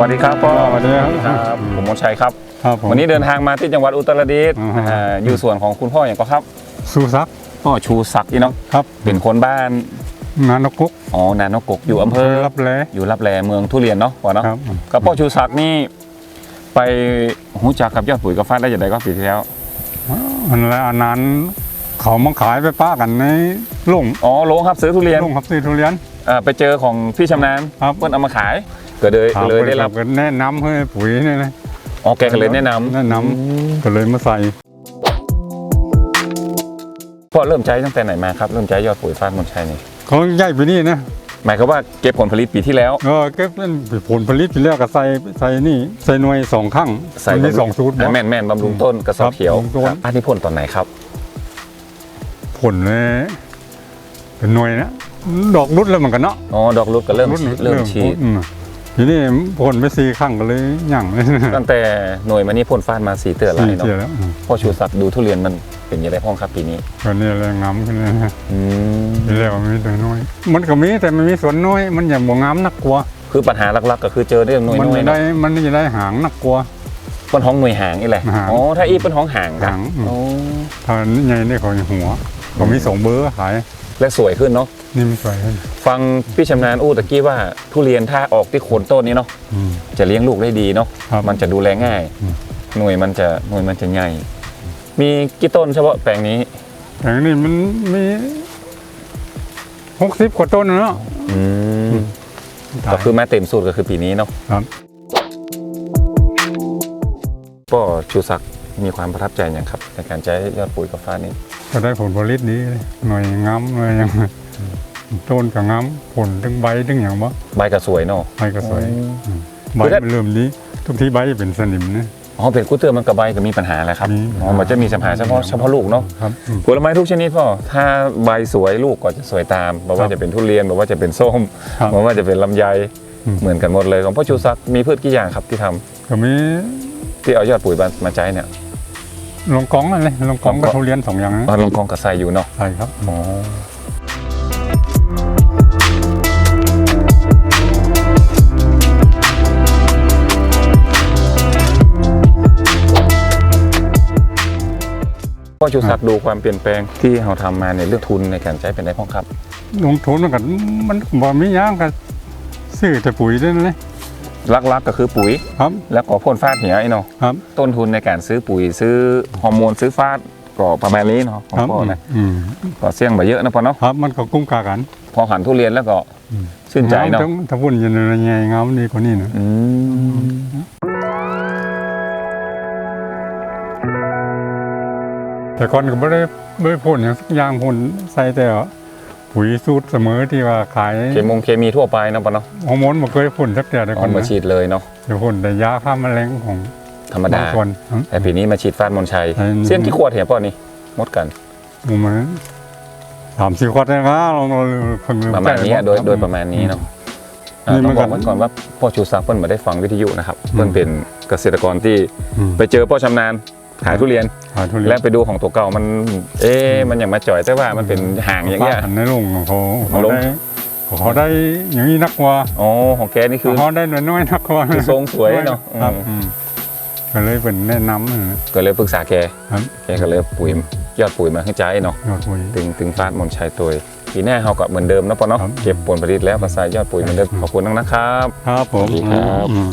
วัสดีครับพ่อสวัสดีครับครับผมมนชัยครับครับผมวันนี้เดินทางมาที่จังหวัดอุตรดิตถ์อ่าฮะอ่าอยู่ส่วนของคุณพ่ออย่างก็ครับสุซักดิ์พ่อชูศักดิ์อีเนาะครับ เป็นคนบ้านนานกุกอ๋อนานกกอยู่อำเภอรับแลอยู่รับแลเมืองทุเรียนเนาะพ่อเนาะครับกับพ่อชูศักดิ์นี่ไปหูจักกับยอดปุ๋ยกาแฟได้อย่างไรก็ปีที่แล้วอันละอันนั้นเขามาขายไปป้ากันในลงอ๋อโลงครับซื้อทุเรียนลงครับซื้อทุเรียนอ่าไปเจอของพี่ชำนาญครับเพื่อนเอามาขาย ก็เลยถามก็เลยได้รับกันแนะนำให้ปุ๋ยนี่นะอ๋อแกก็เลยแนะนำแนะนำก็เลยมาใส่พ่อเริ่มใช้ตั้งแต่ไหนมาครับเริ่มใช้ยอดปุ๋ยฟาดมนชัยนี่เขาใหญ่ไปนี่นะหมายความว่าเก็บผลผลิตปีที่แล้ว เออเก็บเป็นผลผลิตที่แล้วก็ใส่ใส่นี่ใส่หน่วยสองข้างมันมีสองสูตรอ่าแม่นแม่นบำรุงต้นกระสอบเขียวบำรุงต้น ครับอันนี้พ่นตอนไหนครับ ผลเลยเป็นหน่วยนะดอกรุดแล้วเหมือนกันเนาะอ๋อ ดอกรุดก็เริ่มรุดเริ่มฉีดอืม ทีนี้ผลไปสี่ข้างก็เลยหยั่งเลยตั้งแต่หน่วยมานี่พ่นฟาดมาสีเตือนแล้วสี่เนาะเทียแล้วอืมพ่อชูศักดิ์ดูทุเรียนมันเป็นยังไงพ่องครับปีนี้ก็นี่เลยงามขึ้นเลยนะอืมทีแรกมันมีตัวน้อย มันก็มีแต่มันมีส่วนน้อย มันอย่างบ่งามนักกลัวคือปัญหาหลักๆ ก็คือเจอเรื่องหน่วยมัน้อยจะได้เนาะมันจะได้หางนักกลัว เป็นห้องหน่วยหางนี่แหละหาง อ๋อถ้าอีเป็นห้องหางกันหางอืมอ๋อถ้านี่ไงนี่เขาหัวเขามีสองเบอร์ขาย และสวยขึ้นเนาะนี่มันสวยขึ้นฟังพี่ชำนาญอู้ตะกี้ว่าทุเรียนถ้าออกที่โคนต้นนี้เนาะอืม จะเลี้ยงลูกได้ดีเนาะครับมันจะดูแลง่าย อืม หน่วยมันจะหน่วยมันจะใหญ่มีกี่ต้นเฉพาะแปลงนี้แต่นี่มันมีหกสิบกว่าต้นนะเนาะอืมก็คือมาเต็มสูตรก็คือปีนี้เนาะ ครับก็ชูศักดิ์มีความประทับใจอย่างครับ ในการใช้ยอดปุ๋ยกาแฟนี้ ก็ได้ผลผลิตดีเลยหน่วยงามหน่วยยังต้นก็งามผลถึงใบถึงอย่างบ่ใบก็สวยเนาะใบก็สวยอืมใบคือถ้ามันเริ่มดีทุกทีใบจะเป็นสนิมนะอ๋อเป็นกุ้เตือมันกับใบก็มีปัญหาแหละครับมีอ๋อมันจะมีปัญหาเฉพาะเฉพาะลูกเนาะครับอืมผลไม้ทุกชนิดพ่อถ้าใบสวยลูกก็จะสวยตามบอกว่าครับจะเป็นทุเรียนบอกว่าจะเป็นส้มครับบอกว่าจะเป็นลำไยอืมเหมือนกันหมดเลยของพ่อชูศักดิ์มีพืชกี่อย่างครับที่ทำก็มีที่เอายอดปุ๋ยมามาใช้เนี่ย ลงกองอะไรลงกองลงกกัอบงทุเรียนสองอย่างนะมาลงกองกับไซอยู่เนาะใช่ครับอ๋อพ่อชูศักดิ์ดูความเปลี่ยนแปลงที่เราทำมาในเรื่องทุนในการใช้เป็นได้พ่อครับลงทุนมันก็มันบ่มีหย่างก็ซื้อแต่ปุ๋ยด้วยนะ ลักๆก็คือปุ๋ย ครับ แล้วก็พ่นฟาดเหี่ยไอ้เนาะครับ ต้นทุนในการซื้อปุ๋ยซื้อฮอร์โมนซื้อฟาดก็ประมาณนี้เนาะของครับพ่อนะอืมก็เสี่ยงมาเยอะนะพ่อเนาะครับ มันก็กุ้งกากันพอหันทุเรียนแล้วก็อืมชื่นใจเนาะถ้ถ้าวุ่นอยันอะไรไงงามดีกว่านี้นะอืมแต่ก่อนก็ไม่ได้ไม่ได้พ่นอย่างสักอย่างพ่นใส่แต่ ปุ๋ยสูตรเสมอที่ว่าขายเคมงเคมีทั่วไปนะพ่อเนาะฮอร์โมนมาเคยพ่นสักแต่แต่ก่เอาอนมานะฉีดเลยเนาะเดี๋ยวพ่นแต่ยาฆ่าแมลงของธรรมดาบางคนอืมแต่ปีนี้มาฉีดฟาดมนชัยใช่เสี่ยงกี่ขวดเหี่ยพ่อนี่หมดกันประมาณสามสี่ขวดนะครับเราเราเพิ่งประมาณนี้ใจโดยครับโดยประมาณนี้เนาะอ่านี่ต้มัอนงก็บอกไว้ก่อนว่าพ่อชูศักดิ์เพิ่นมาได้ฟังวิทยุนะครับอืมเพิ่นเป็นเกษตรกรที่อืมไปเจอพ่อชำนาญ ขายทุเรียนขายทุเรียนและไปดูของตัวเก่ามัน เอ๊ะมันอย่างมาจ่อยแต่ว่ามันเป็นห่างอย่างเงี้ยป้หันในลงของเขาเอาเขาลงได้เขาได้อย่างนี้นักกว่าอ๋อของแกนี่คือเขาได้น้อยๆนักกว่าคือทรงสวยเนาะครับอืมอืมก็เลยเป็นแนะนำนะก็เลยปรึกษาแกครับแกก็เลยปุ๋ยยอดปุ๋ยมาให้ใจเนาะยอดปุ๋ยถึงถึงฟาดมนชัยตัวปีหน้าเขาก็เหมือนเดิมเนาะปอเนาะครับเก็บผลผลิตแล้วก็ใส่ยอดปุ๋ยเหมือนเดิมขอบคุณนะครับ ครับผมสวัสดีครับอืม